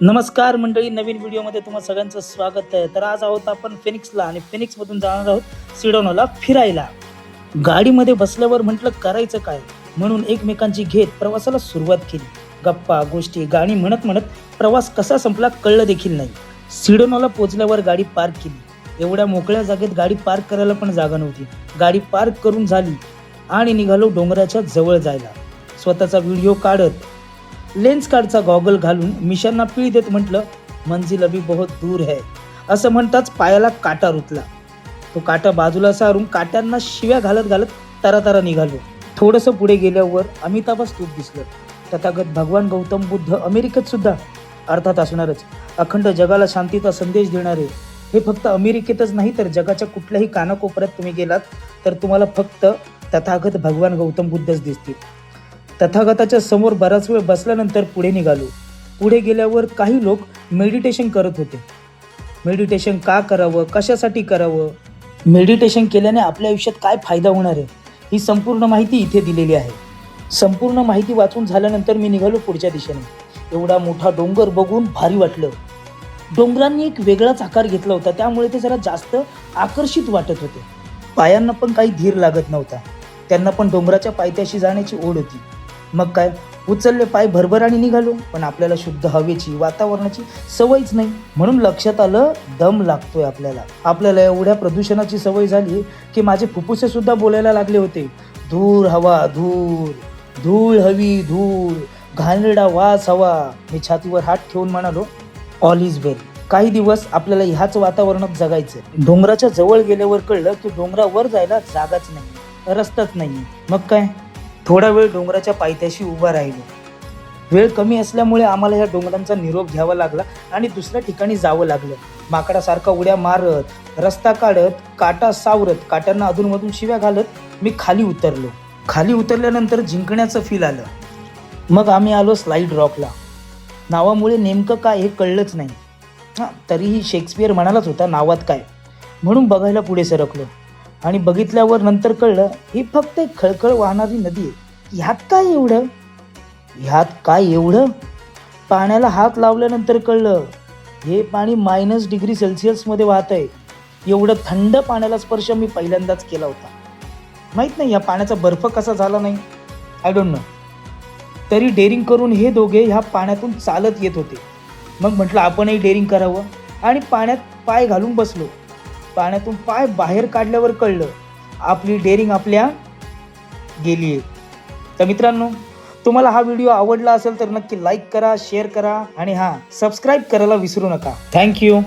नमस्कार मंडळी नवीन व्हिडिओमध्ये तुम्हा सगळ्यांचं स्वागत आहे. तर आज आहोत आपण फेनिक्सला आणि फेनिक्समधून जाणार आहोत सिडोनोला फिरायला. गाडीमध्ये बसल्यावर म्हटलं करायचं काय? म्हणून एकमेकांची घेत प्रवासाला सुरुवात केली. गप्पा गोष्टी गाणी म्हणत म्हणत प्रवास कसा संपला कळलं देखील नाही. सिडोनोला पोचल्यावर गाडी पार्क केली. एवढ्या मोकळ्या जागेत गाडी पार्क करायला पण जागा नव्हती. गाडी पार्क करून झाली आणि निघालो डोंगराच्या जवळ जायला. स्वतःचा व्हिडिओ काढत लेन्स कार्डचा गॉगल घालून मिशांना पीळ देत म्हटलं मंजिल अभी बहुत दूर है. असं म्हणताच पायाला काटा रुतला. तो काटा बाजूला सारून काट्यांना शिव्या घालत घालत तरातरा निघालो. थोडंसं पुढे गेल्यावर अमिताभच तूप दिसलं. तथागत भगवान गौतम बुद्ध अमेरिकेत सुद्धा अर्थात असणारच. अखंड जगाला शांतीचा संदेश देणारे. हे फक्त अमेरिकेतच नाही तर जगाच्या कुठल्याही कानाकोपऱ्यात तुम्ही गेलात तर तुम्हाला फक्त तथागत भगवान गौतम बुद्धच दिसतील. तथागताच्या समोर बराच वेळ बसल्यानंतर पुढे निघालो. पुढे गेल्यावर काही लोक मेडिटेशन करत होते. मेडिटेशन का करावं? कशासाठी करावं? मेडिटेशन केल्याने आपल्या आयुष्यात काय फायदा होणार आहे? ही संपूर्ण माहिती इथे दिलेली आहे. संपूर्ण माहिती वाचून झाल्यानंतर मी निघालो पुढच्या दिशेने. एवढा मोठा डोंगर बघून भारी वाटलं. डोंगरांनी एक वेगळाच आकार घेतला होता. त्यामुळे ते जरा जास्त आकर्षित वाटत होते. पायांना पण काही धीर लागत नव्हता. त्यांना पण डोंगराच्या पायथ्याशी जाण्याची ओढ होती. मग काय? उचलले पाय भरभर आणि निघालो. पण आपल्याला शुद्ध हवेची वातावरणाची सवयच नाही. म्हणून लक्षात आलं दम लागतोय आपल्याला. आपल्याला एवढ्या प्रदूषणाची सवय झाली की माझे फुफ्फुसे सुद्धा बोलायला लागले होते. धूर हवा धूर धूळ हवी धूळ. घाणेरडा वास हवा. मी छातीवर हात ठेवून म्हणालो ऑल इज वेल काही दिवस आपल्याला ह्याच वातावरणात जगायचं डोंगराच्या जवळ गेल्यावर कळलं की डोंगरावर जायला जागाच नाही रस्ताच नाही मग काय? थोडा वेळ डोंगराच्या पायथ्याशी उभा राहिलो. वेळ कमी असल्यामुळे आम्हाला ह्या डोंगरांचा निरोप घ्यावा लागला आणि दुसऱ्या ठिकाणी जावं लागलं. माकडासारखा उड्या मारत रस्ता काढत काटा सावरत काट्यांना अधूनमधून शिव्या घालत मी खाली उतरलो. खाली उतरल्यानंतर जिंकण्याचं फील आलं. मग आम्ही आलो स्लाईड रॉकला नावामुळे नेमकं काय हे कळलंच नाही. हां तरीही शेक्सपियर म्हणालाच होता नावात काय? म्हणून बघायला पुढे सरकलो. आणि बघितल्यावर नंतर कळलं ही फक्त एक खळखळ वाहणारी नदी आहे. ह्यात काय एवढं? ह्यात काय एवढं? पाण्याला हात लावल्यानंतर कळलं हे पाणी मायनस डिग्री सेल्सिअसमध्ये वाहत आहे. एवढं थंड पाण्याला स्पर्श मी पहिल्यांदाच केला होता. माहीत नाही या पाण्याचा बर्फ कसा झाला नाही? आय डोंट नो तरी डेअरिंग करून हे दोघे ह्या पाण्यातून चालत येत होते. मग म्हटलं आपणही डेअरिंग करावं. आणि पाण्यात पाय घालून बसलो. पाण्यातून पाय बाहेर काढल्यावर कळलं आपली डेअरिंग आपल्या गेली आहे तर मित्रांनो तुम्हाला हा व्हिडिओ आवडला असेल तर नक्की लाईक करा शेअर करा आणि हां सबस्क्राईब करायला विसरू नका. थँक्यू